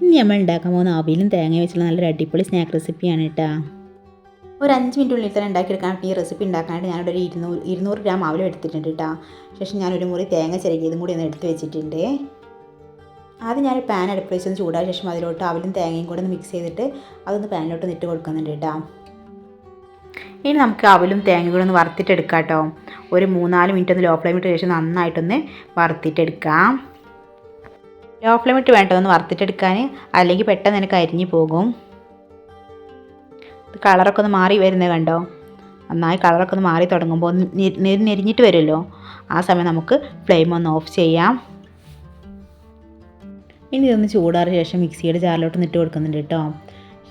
ഇനി നമ്മൾ ഉണ്ടാക്കാൻ പോകുന്ന അവിലും തേങ്ങ വെച്ചുള്ള നല്ലൊരു അടിപൊളി സ്നാക്ക് റെസിപ്പിയാണ് കേട്ടോ ഒരു അഞ്ച് മിനിറ്റുള്ളിൽ തന്നെ ഉണ്ടാക്കിയെടുക്കാൻ ഈ റെസിപ്പി ഉണ്ടാക്കാനായിട്ട് ഞാനിവിടെ ഒരു ഇരുന്നൂറ് ഇരുന്നൂറ് ഗ്രാം അവലും എടുത്തിട്ടുണ്ട് കേട്ടോ ശേഷം ഞാനൊരു മുറി തേങ്ങ ചിരകിയതും കൂടി ഒന്ന് എടുത്ത് വെച്ചിട്ടുണ്ട്. ആദ്യം ഞാൻ പാൻ അടുപ്പ് വെച്ചൊന്ന് ചൂടായ ശേഷം അതിലോട്ട് അവലും തേങ്ങയും കൂടെ ഒന്ന് മിക്സ് ചെയ്തിട്ട് അതൊന്ന് പാനിലോട്ട് ഇട്ട് കൊടുക്കുന്നുണ്ട് കേട്ടോ ഇനി നമുക്ക് അവലും തേങ്ങയും കൂടെ ഒന്ന് വറുത്തിട്ടെടുക്കാം കേട്ടോ ഒരു മൂന്നാൽ മിനിറ്റ് ഒന്ന് ലോ ഫ്ലെയിമിട്ട് ശേഷം നന്നായിട്ടൊന്ന് വറുത്തിട്ടെടുക്കാം. ലോ ഫ്ലെയിമിട്ട് വേണ്ട ഒന്ന് വറുത്തിട്ടെടുക്കാൻ അല്ലെങ്കിൽ പെട്ടെന്ന് എനിക്ക് അരിഞ്ഞു പോകും. കളറൊക്കെ ഒന്ന് മാറി വരുന്നത് കണ്ടോ? നന്നായി കളറൊക്കെ ഒന്ന് മാറി തുടങ്ങുമ്പോൾ നെരിഞ്ഞിട്ട് വരുമല്ലോ. ആ സമയം നമുക്ക് ഫ്ലെയിം ഒന്ന് ഓഫ് ചെയ്യാം. ഇനി ഇതൊന്ന് ചൂടാറിയ ശേഷം മിക്സിയുടെ ജാറിലോട്ട് ഇട്ട് കൊടുക്കുന്നുണ്ട് കേട്ടോ.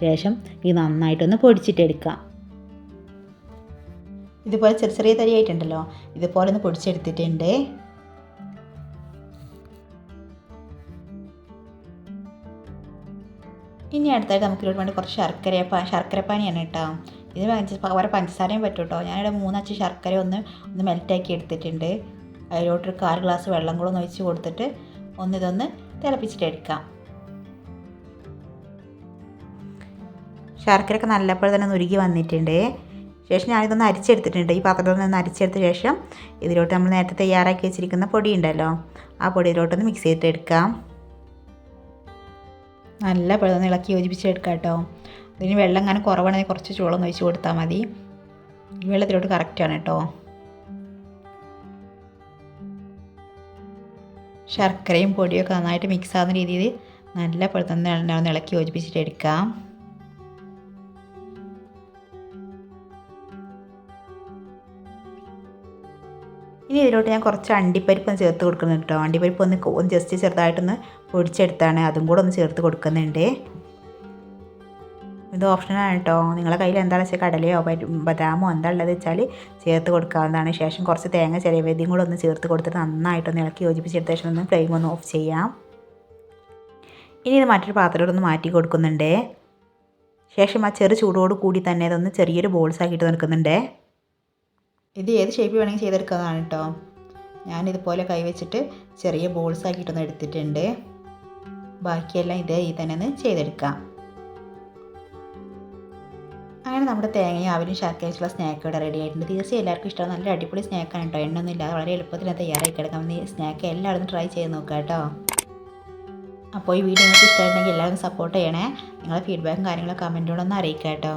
ശേഷം ഇത് നന്നായിട്ടൊന്ന് പൊടിച്ചിട്ടെടുക്കാം. ഇതുപോലെ ചെറിയ ചെറിയ തരിയായിട്ടുണ്ടല്ലോ. ഇതുപോലെ ഒന്ന് പൊടിച്ചെടുത്തിട്ടുണ്ട്. ഇനി അടുത്തായിട്ട് നമുക്ക് ഇതിനോട് വേണ്ടി കുറച്ച് ശർക്കര ശർക്കരപ്പാനിയാണ് കേട്ടോ. ഇത് പഞ്ച പകരം പഞ്ചസാരയും പറ്റും കേട്ടോ ഞാനിവിടെ മൂന്നച്ച് ശർക്കര ഒന്ന് ഒന്ന് മെൽറ്റാക്കി എടുത്തിട്ടുണ്ട്. അതിലോട്ടൊരു കാൽ ഗ്ലാസ് വെള്ളം കൂടെ ഒന്ന് ഒഴിച്ച് കൊടുത്തിട്ട് ഒന്ന് ഇതൊന്ന് തിളപ്പിച്ചിട്ട് എടുക്കാം. ശർക്കരയൊക്കെ നല്ലപ്പോൾ തന്നെ നുരുകി വന്നിട്ടുണ്ട്. ശേഷം ഞാനിതൊന്ന് അരിച്ചെടുത്തിട്ടുണ്ട്. ഈ പാത്രത്തിൽ നിന്ന് അരിച്ചെടുത്ത ശേഷം ഇതിലോട്ട് നമ്മൾ നേരത്തെ തയ്യാറാക്കി വെച്ചിരിക്കുന്ന പൊടി ഉണ്ടല്ലോ ആ പൊടിയിലോട്ടൊന്ന് മിക്സ് ചെയ്തിട്ട് എടുക്കാം. നല്ല പഴുതൊന്ന് ഇളക്കി യോജിപ്പിച്ചെടുക്കാം കേട്ടോ അതിന് വെള്ളം അങ്ങനെ കുറവാണെങ്കിൽ കുറച്ച് ചോളം ഒഴിച്ച് കൊടുത്താൽ മതി. വെള്ളത്തിലോട്ട് കറക്റ്റാണ് കേട്ടോ ശർക്കരയും പൊടിയൊക്കെ നന്നായിട്ട് മിക്സ് ആകുന്ന രീതിയിൽ നല്ല ഒന്ന് ഇളക്കി യോജിപ്പിച്ചിട്ട് എടുക്കാം. ഇനി ഇതിലോട്ട് ഞാൻ കുറച്ച് അണ്ടിപ്പരിപ്പ് ഒന്ന് ചേർത്ത് കൊടുക്കുന്നുണ്ട് കേട്ടോ. അണ്ടിപ്പരിപ്പ് ഒന്ന് ഒന്ന് ജസ്റ്റ് ചെറുതായിട്ടൊന്ന് പൊടിച്ചെടുത്താണ്. അതും കൂടെ ഒന്ന് ചേർത്ത് കൊടുക്കുന്നുണ്ട്. ഇത് ഓപ്ഷനാണ് കേട്ടോ. നിങ്ങളെ കയ്യിൽ എന്താണെന്ന് വെച്ചാൽ കടലയോ ബദാമോ എന്താ ഉള്ളത് വെച്ചാൽ ചേർത്ത് കൊടുക്കാവുന്നതാണ്. ശേഷം കുറച്ച് തേങ്ങ ചിലവേദ്യം കൂടെ ഒന്ന് ചേർത്ത് കൊടുത്തിട്ട് നന്നായിട്ടൊന്ന് ഇളക്കി യോജിപ്പിച്ചെടുത്ത ശേഷം ഒന്ന് ഫ്ലെയിം ഒന്ന് ഓഫ് ചെയ്യാം. ഇനി ഇത് മറ്റൊരു പാത്രത്തിലോട്ടൊന്ന് മാറ്റി കൊടുക്കുന്നുണ്ട്. ശേഷം ആ ചെറു ചൂടോട് കൂടി തന്നെ ഇതൊന്ന് ചെറിയൊരു ബോൾസ് ആക്കിയിട്ട് നിൽക്കുന്നുണ്ട് ഇത് ഏത് ഷേപ്പിൽ വേണമെങ്കിൽ ചെയ്തെടുക്കുന്നതാണ് കേട്ടോ ഞാനിതുപോലെ കൈവച്ചിട്ട് ചെറിയ ബോൾസ് ആക്കിയിട്ടൊന്ന് എടുത്തിട്ടുണ്ട്. ബാക്കിയെല്ലാം ഇതേ ഈ തന്നെ ഒന്ന് ചെയ്തെടുക്കാം. അങ്ങനെ നമ്മുടെ തേങ്ങയും അവലും ശർക്കരച്ചുള്ള സ്നാക്ക് ഇവിടെ റെഡി ആയിട്ടുണ്ട്. തീർച്ചയായും എല്ലാവർക്കും ഇഷ്ടം നല്ല അടിപൊളി സ്നാക്കാണ് കേട്ടോ എണ്ണൊന്നും ഇല്ലാതെ വളരെ എളുപ്പത്തിൽ തയ്യാറായി കിടക്കാം. ഈ സ്നാക്ക് എല്ലാവരും ട്രൈ ചെയ്ത് നോക്കുക കേട്ടോ അപ്പോൾ ഈ വീഡിയോ നിങ്ങൾക്ക് ഇഷ്ടമായിട്ടുണ്ടെങ്കിൽ എല്ലാവരും സപ്പോർട്ട് ചെയ്യണേ. നിങ്ങളുടെ ഫീഡ്ബാക്കും കാര്യങ്ങളും കമന്റുകളൊന്നും അറിയിക്കാം കേട്ടോ